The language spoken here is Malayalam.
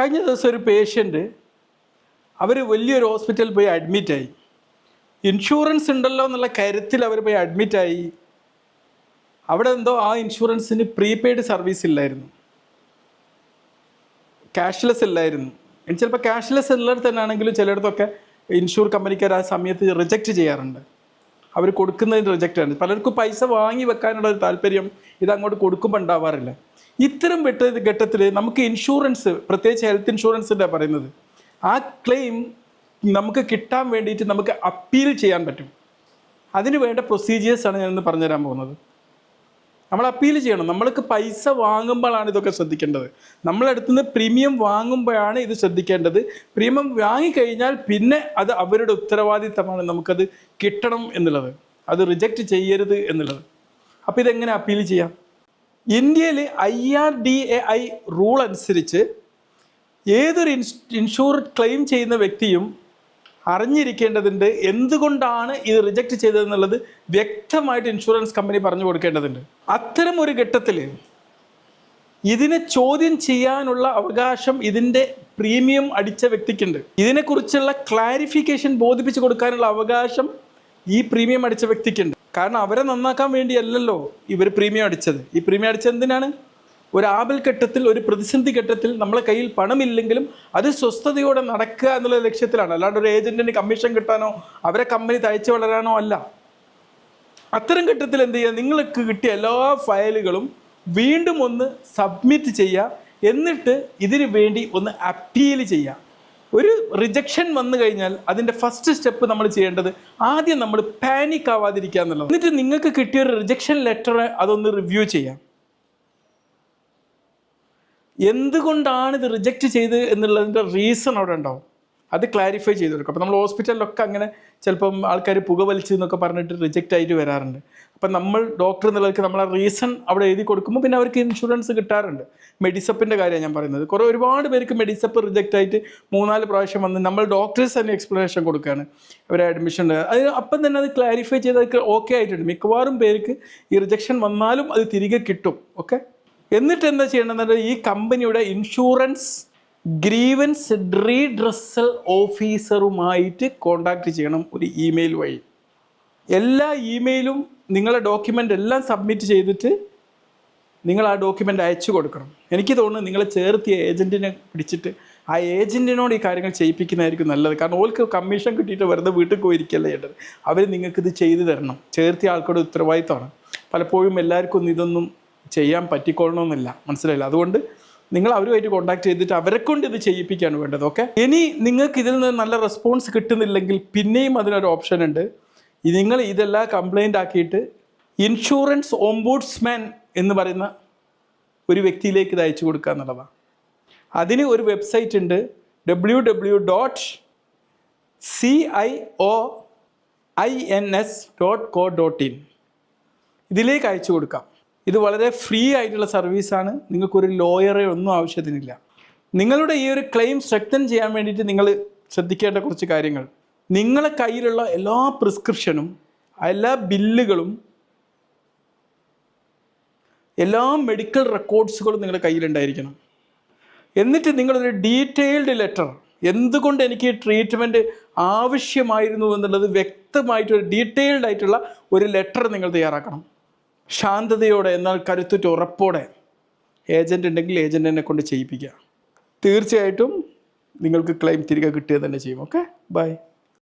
കഴിഞ്ഞ ദിവസം ഒരു പേഷ്യന്റ് അവർ വലിയൊരു ഹോസ്പിറ്റലിൽ പോയി അഡ്മിറ്റായി ഇൻഷുറൻസ് ഉണ്ടല്ലോ എന്നുള്ള കരുത്തിൽ അവർ പോയി അഡ്മിറ്റായി അവിടെ എന്തോ ആ ഇൻഷുറൻസിന് പ്രീപെയ്ഡ് സർവീസ് ഇല്ലായിരുന്നു. ക്യാഷ്ലെസ് ഇല്ലായിരുന്നു. ചിലപ്പോൾ ക്യാഷ്ലെസ് ഉള്ളിടത്ത് തന്നെ ആണെങ്കിലും ചിലയിടത്തൊക്കെ ഇൻഷുർ കമ്പനിക്കാർ ആ സമയത്ത് റിജക്റ്റ് ചെയ്യാറുണ്ട്. അവർ കൊടുക്കുന്നതിന് റിജക്റ്റ് ആണ്. പലർക്കും പൈസ വാങ്ങി വെക്കാനുള്ള ഒരു താല്പര്യം ഇത് അങ്ങോട്ട് കൊടുക്കുമ്പോൾ ഉണ്ടാവാറില്ല. ഇത്തരം വെട്ട ഘട്ടത്തിൽ നമുക്ക് ഇൻഷുറൻസ് പ്രത്യേകിച്ച് ഹെൽത്ത് ഇൻഷുറൻസിന്റെ പറയുന്നത്. ആ ക്ലെയിം നമുക്ക് കിട്ടാൻ വേണ്ടിയിട്ട് നമുക്ക് അപ്പീൽ ചെയ്യാൻ പറ്റും. അതിന് വേണ്ട പ്രൊസീജിയേഴ്സാണ് ഞാനിന്ന് പറഞ്ഞുതരാൻ പോകുന്നത്. നമ്മൾ അപ്പീൽ ചെയ്യണം. നമ്മൾക്ക് പൈസ വാങ്ങുമ്പോഴാണ് ഇതൊക്കെ ശ്രദ്ധിക്കേണ്ടത്. നമ്മളടുത്ത് നിന്ന് പ്രീമിയം വാങ്ങുമ്പോഴാണ് ഇത് ശ്രദ്ധിക്കേണ്ടത്. പ്രീമിയം വാങ്ങിക്കഴിഞ്ഞാൽ പിന്നെ അത് അവരുടെ ഉത്തരവാദിത്തമാണ് നമുക്കത് കിട്ടണം എന്നുള്ളത്. അത് റിജക്റ്റ് ചെയ്യരുത് എന്നുള്ളത്. അപ്പോൾ ഇതെങ്ങനെ അപ്പീൽ ചെയ്യാം? ഇന്ത്യയിൽ I R D A I rule അനുസരിച്ച് ഏതൊരു ഇൻഷുർ ക്ലെയിം ചെയ്യുന്ന വ്യക്തിയും അറിഞ്ഞിരിക്കേണ്ടതുണ്ട് എന്തുകൊണ്ടാണ് ഇത് റിജക്റ്റ് ചെയ്തതെന്നുള്ളത് വ്യക്തമായിട്ട് ഇൻഷുറൻസ് കമ്പനി പറഞ്ഞു കൊടുക്കേണ്ടതുണ്ട്. അത്തരം ഒരു ഘട്ടത്തിൽ ഇതിനെ ചോദ്യം ചെയ്യാനുള്ള അവകാശം ഇതിന്റെ പ്രീമിയം അടിച്ച വ്യക്തിക്കുണ്ട്. ഇതിനെക്കുറിച്ചുള്ള ക്ലാരിഫിക്കേഷൻ ബോധിപ്പിച്ച് കൊടുക്കാനുള്ള അവകാശം ഈ പ്രീമിയം അടിച്ച വ്യക്തിക്കുണ്ട്. കാരണം അവരെ നന്നാക്കാൻ വേണ്ടിയല്ലല്ലോ ഇവർ പ്രീമിയം അടിച്ചത്. ഈ പ്രീമിയം അടിച്ചത് എന്തിനാണ്? ഒരു ആപൽ ഘട്ടത്തിൽ ഒരു പ്രതിസന്ധി ഘട്ടത്തിൽ നമ്മളെ കയ്യിൽ പണമില്ലെങ്കിലും അത് സ്വസ്ഥതയോടെ നടക്കുക എന്നുള്ള ലക്ഷ്യത്തിലാണ്. അല്ലാണ്ട് ഒരു ഏജന്റിന് കമ്മീഷൻ കിട്ടാനോ അവരെ കമ്പനി തയ്ച്ചു വളരാനോ അല്ല. അത്തരം ഘട്ടത്തിൽ എന്ത് ചെയ്യുക? നിങ്ങൾക്ക് കിട്ടിയ എല്ലാ ഫയലുകളും വീണ്ടും ഒന്ന് സബ്മിറ്റ് ചെയ്യുക. എന്നിട്ട് ഇതിനു വേണ്ടി ഒന്ന് അപ്പീൽ ചെയ്യുക. ഒരു റിജക്ഷൻ വന്നു കഴിഞ്ഞാൽ അതിന്റെ ഫസ്റ്റ് സ്റ്റെപ്പ് നമ്മൾ ചെയ്യേണ്ടത് ആദ്യം നമ്മൾ പാനിക് ആവാതിരിക്കുക എന്നുള്ളത് എന്നിട്ട് നിങ്ങൾക്ക് കിട്ടിയ ഒരു റിജക്ഷൻ ലെറ്റർ അതൊന്ന് റിവ്യൂ ചെയ്യാം. എന്തുകൊണ്ടാണ് ഇത് റിജക്റ്റ് ചെയ്ത് എന്നുള്ളതിന്റെ റീസൺ അവിടെ ഉണ്ടാവും. അത് ക്ലാരിഫൈ ചെയ്ത് കൊടുക്കും. അപ്പോൾ നമ്മൾ ഹോസ്പിറ്റലിലൊക്കെ അങ്ങനെ ചിലപ്പം ആൾക്കാർ പുകവലിച്ച് എന്നൊക്കെ പറഞ്ഞിട്ട് റിജക്റ്റ് ആയിട്ട് വരാറുണ്ട്. അപ്പം നമ്മൾ ഡോക്ടർ എന്നുള്ളവർക്ക് നമ്മൾ ആ റീസൺ അവിടെ എഴുതി കൊടുക്കുമ്പോൾ പിന്നെ അവർക്ക് ഇൻഷുറൻസ് കിട്ടാറുണ്ട്. മെഡിസപ്പിന്റെ കാര്യമാണ് ഞാൻ പറയുന്നത്. കുറേ ഒരുപാട് പേർക്ക് മെഡിസപ്പ് റിജക്റ്റ് ആയിട്ട് മൂന്നാൽ പ്രാവശ്യം വന്ന് നമ്മൾ ഡോക്ടേഴ്സ് തന്നെ എക്സ്പ്ലനേഷൻ കൊടുക്കുകയാണ് അവരെ അഡ്മിഷൻ അത് അപ്പം തന്നെ അത് ക്ലാരിഫൈ ചെയ്ത് ഓക്കെ ആയിട്ടുണ്ട്. മിക്കവാറും പേർക്ക് ഈ റിജക്ഷൻ വന്നാലും അത് തിരികെ കിട്ടും. ഓക്കെ എന്നിട്ട് എന്താ ചെയ്യണമെന്നുണ്ടെങ്കിൽ ഈ കമ്പനിയുടെ ഇൻഷുറൻസ് ഗ്രീവൻസ് റീഡ്രസ്സൽ ഓഫീസറുമായിട്ട് കോണ്ടാക്ട് ചെയ്യണം ഒരു ഇമെയിൽ വഴി. എല്ലാ ഇമെയിലും നിങ്ങളെ ഡോക്യുമെന്റ് എല്ലാം സബ്മിറ്റ് ചെയ്തിട്ട് നിങ്ങൾ ആ ഡോക്യുമെന്റ് അയച്ചു കൊടുക്കണം. എനിക്ക് തോന്നുന്നു നിങ്ങളെ ചേർത്തിയ ഏജന്റിനെ പിടിച്ചിട്ട് ആ ഏജന്റിനോട് ഈ കാര്യങ്ങൾ ചെയ്യിപ്പിക്കുന്നതായിരിക്കും നല്ലത്. കാരണം ഓൾക്ക് കമ്മീഷൻ കിട്ടിയിട്ട് വെറുതെ വീട്ടിൽ പോയിരിക്കല്ല ചേട്ടത് അവർ നിങ്ങൾക്കിത് ചെയ്തു തരണം. ചേർത്തിയ ആൾക്കാരുടെ ഉത്തരവാദിത്തമാണ് പലപ്പോഴും എല്ലാവർക്കും ഇതൊന്നും ചെയ്യാൻ പറ്റിക്കൊള്ളണമെന്നില്ല. മനസ്സിലായില്ല? അതുകൊണ്ട് നിങ്ങൾ അവരുമായിട്ട് കോൺടാക്ട് ചെയ്തിട്ട് അവരെ കൊണ്ട് ഇത് ചെയ്യിപ്പിക്കുകയാണ് വേണ്ടത് ഓക്കെ ഇനി നിങ്ങൾക്ക് ഇതിൽ നിന്ന് നല്ല റെസ്പോൺസ് കിട്ടുന്നില്ലെങ്കിൽ പിന്നെയും അതിനൊരു ഓപ്ഷൻ ഉണ്ട്. നിങ്ങൾ ഇതെല്ലാം കംപ്ലൈന്റ് ആക്കിയിട്ട് ഇൻഷുറൻസ് ഓംബൂഡ്സ്മാൻ എന്ന് പറയുന്ന ഒരു വ്യക്തിയിലേക്ക് ഇത് അയച്ചു കൊടുക്കുക എന്നുള്ളതാണ്. അതിന് ഒരു വെബ്സൈറ്റ് ഉണ്ട് W W dot C I O I N S dot co dot in ഇതിലേക്ക് അയച്ചു കൊടുക്കാം. ഇത് വളരെ ഫ്രീ ആയിട്ടുള്ള സർവീസാണ് നിങ്ങൾക്കൊരു ലോയറെ ഒന്നും ആവശ്യത്തിനില്ല. നിങ്ങളുടെ ഈ ഒരു ക്ലെയിം സ്ട്രെങ്തൻ ചെയ്യാൻ വേണ്ടിയിട്ട് നിങ്ങൾ ശ്രദ്ധിക്കേണ്ട കുറച്ച് കാര്യങ്ങൾ. നിങ്ങളെ കയ്യിലുള്ള എല്ലാ പ്രിസ്ക്രിപ്ഷനും എല്ലാ ബില്ലുകളും എല്ലാ മെഡിക്കൽ റെക്കോർഡ്സുകളും നിങ്ങളുടെ കയ്യിലുണ്ടായിരിക്കണം. എന്നിട്ട് നിങ്ങളൊരു ഡീറ്റെയിൽഡ് ലെറ്റർ എന്തുകൊണ്ട് എനിക്ക് ഈ ട്രീറ്റ്മെന്റ് ആവശ്യമായിരുന്നു എന്നുള്ളത് വ്യക്തമായിട്ടൊരു ഡീറ്റെയിൽഡ് ആയിട്ടുള്ള ഒരു ലെറ്റർ നിങ്ങൾ തയ്യാറാക്കണം. ശാന്തതയോടെ എന്നാൽ കരുത്തുറ്റ ഉറപ്പോടെ ഏജന്റ് ഉണ്ടെങ്കിൽ ഏജന്റിനെ കൊണ്ട് ചെയ്യിപ്പിക്കുക. തീർച്ചയായിട്ടും നിങ്ങൾക്ക് ക്ലെയിം തിരികെ കിട്ടുക തന്നെ ചെയ്യും. ഓക്കെ? ബൈ.